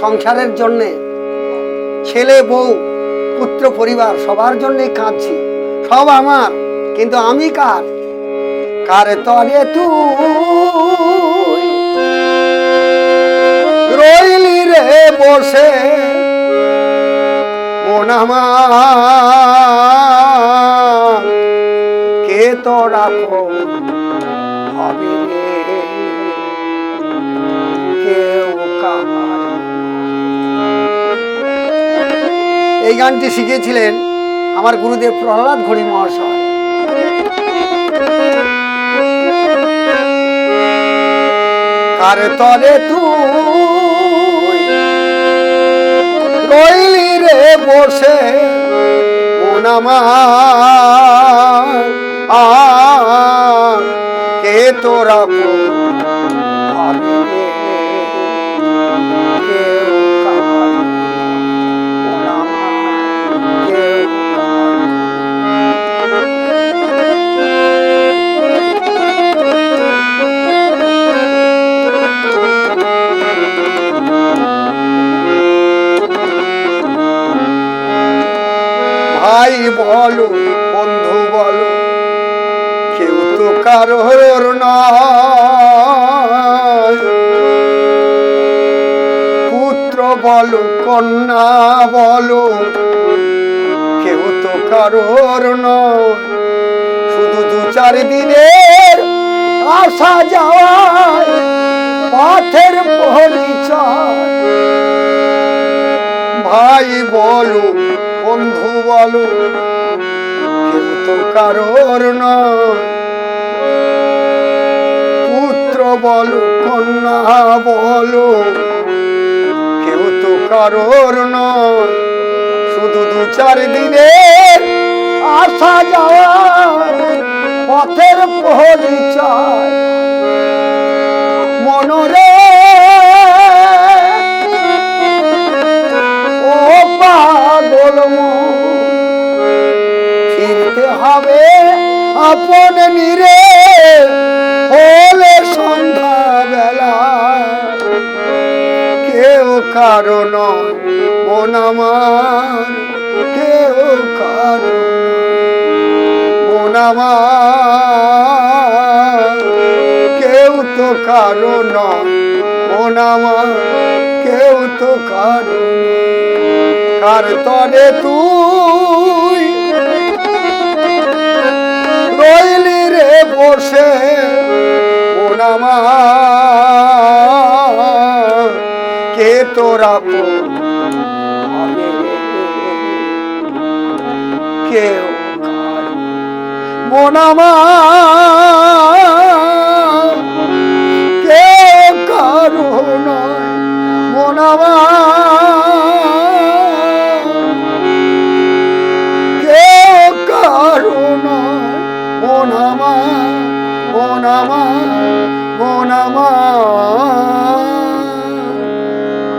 সংসারের জন্যে, ছেলে, বউ, পুত্র, পরিবার, সবার জন্যই কাঁদছি। সব আমার, কিন্তু আমি কার? কার তরে তুই? রইলি রে বসে, মন কে তো রাখো হবে গানটি শিখিয়েছিলেন আমার গুরুদেব প্রহ্লাদ ঘড়ি মহাশয়। কার তরে তুই রে বসে আর কে তোরা বলো, বন্ধু বলো, কেউ তো কারোর পুত্র বলো, কন্যা বলো, কেউ তো কারোর শুধু দু চার দিনের আসা যাওয়ায় পথের পরিচয়। ভাই বলো বলো কেউ তো কারোর পুত্র বলো, কন্যা বলো, কেউ তো কারোর শুধু দু চার দিনের আসা যাওয়া পথের পরিচয়। হবে আপন নিরে। হলে সন্ধ্যা বেলা কেউ কারণ মন কেউ কারণ মন কেউ তো কারণ মন কেউ তো কারণ কার তরে তুই তোরা কেউ মন আমার কেউ কারও নয় মন আমার। কেউ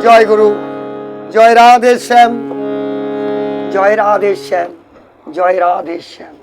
জয় গুরু জয় রাধে শ্যাম। জয় রাধে শ্যাম জয় রাধে শ্যাম।